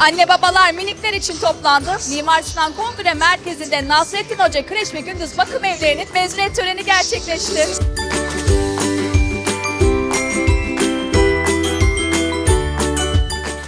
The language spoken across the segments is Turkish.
Anne babalar minikler için toplandı. Mimar Sinan Kongre Merkezi'nde Nasrettin Hoca Kreş ve Gündüz Bakım Evlerinin mezuniyet töreni gerçekleşti.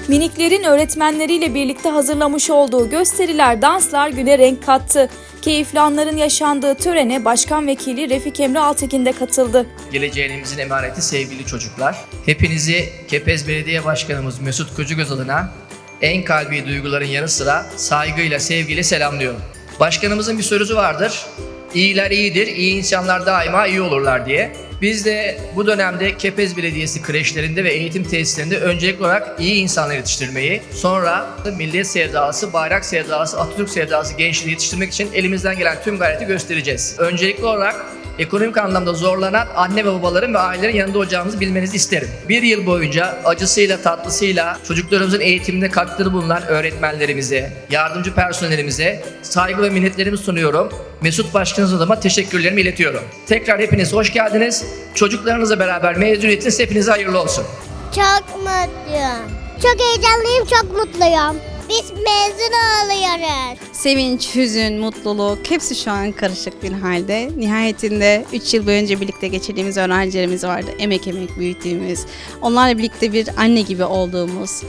Miniklerin öğretmenleriyle birlikte hazırlamış olduğu gösteriler, danslar güne renk kattı. Keyifli anların yaşandığı törene Başkan Vekili Refik Emre Altekin de katıldı. Geleceğimizin emaneti sevgili çocuklar. Hepinizi Kepez Belediye Başkanımız Mesut Kocagöz adına en kalbi duyguların yanı sıra saygıyla, sevgiyle selamlıyorum. Başkanımızın bir sözü vardır. İyiler iyidir, iyi insanlar daima iyi olurlar diye. Biz de bu dönemde Kepez Belediyesi kreşlerinde ve eğitim tesislerinde öncelikli olarak iyi insanlar yetiştirmeyi, sonra millet sevdası, bayrak sevdası, Atatürk sevdası gençliği yetiştirmek için elimizden gelen tüm gayreti göstereceğiz. Öncelikli olarak ekonomik anlamda zorlanan anne ve babaların ve ailelerin yanında olacağımızı bilmenizi isterim. Bir yıl boyunca acısıyla tatlısıyla çocuklarımızın eğitiminde katkıda bulunan öğretmenlerimize, yardımcı personelimize saygı ve minnetlerimi sunuyorum. Mesut Başkanımız adıma teşekkürlerimi iletiyorum. Tekrar hepiniz hoş geldiniz. Çocuklarınızla beraber mezuniyetiniz hepinize hayırlı olsun. Çok mutluyum. Çok heyecanlıyım, çok mutluyum. Biz mezun oluyoruz. Sevinç, hüzün, mutluluk hepsi şu an karışık bir halde. Nihayetinde 3 yıl boyunca birlikte geçirdiğimiz öğrencilerimiz vardı. Emek emek büyüttüğümüz, onlarla birlikte bir anne gibi olduğumuz,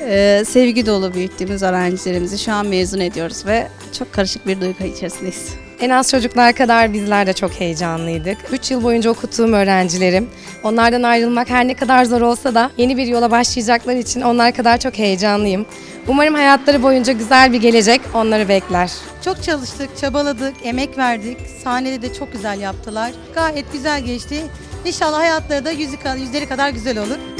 e, sevgi dolu büyüttüğümüz öğrencilerimizi şu an mezun ediyoruz ve çok karışık bir duygu içerisindeyiz. En az çocuklar kadar bizler de çok heyecanlıydık. 3 yıl boyunca okuttuğum öğrencilerim. Onlardan ayrılmak her ne kadar zor olsa da yeni bir yola başlayacaklar için onlar kadar çok heyecanlıyım. Umarım hayatları boyunca güzel bir gelecek onları bekler. Çok çalıştık, çabaladık, emek verdik. Sahnede de çok güzel yaptılar. Gayet güzel geçti. İnşallah hayatları da yüzleri kadar güzel olur.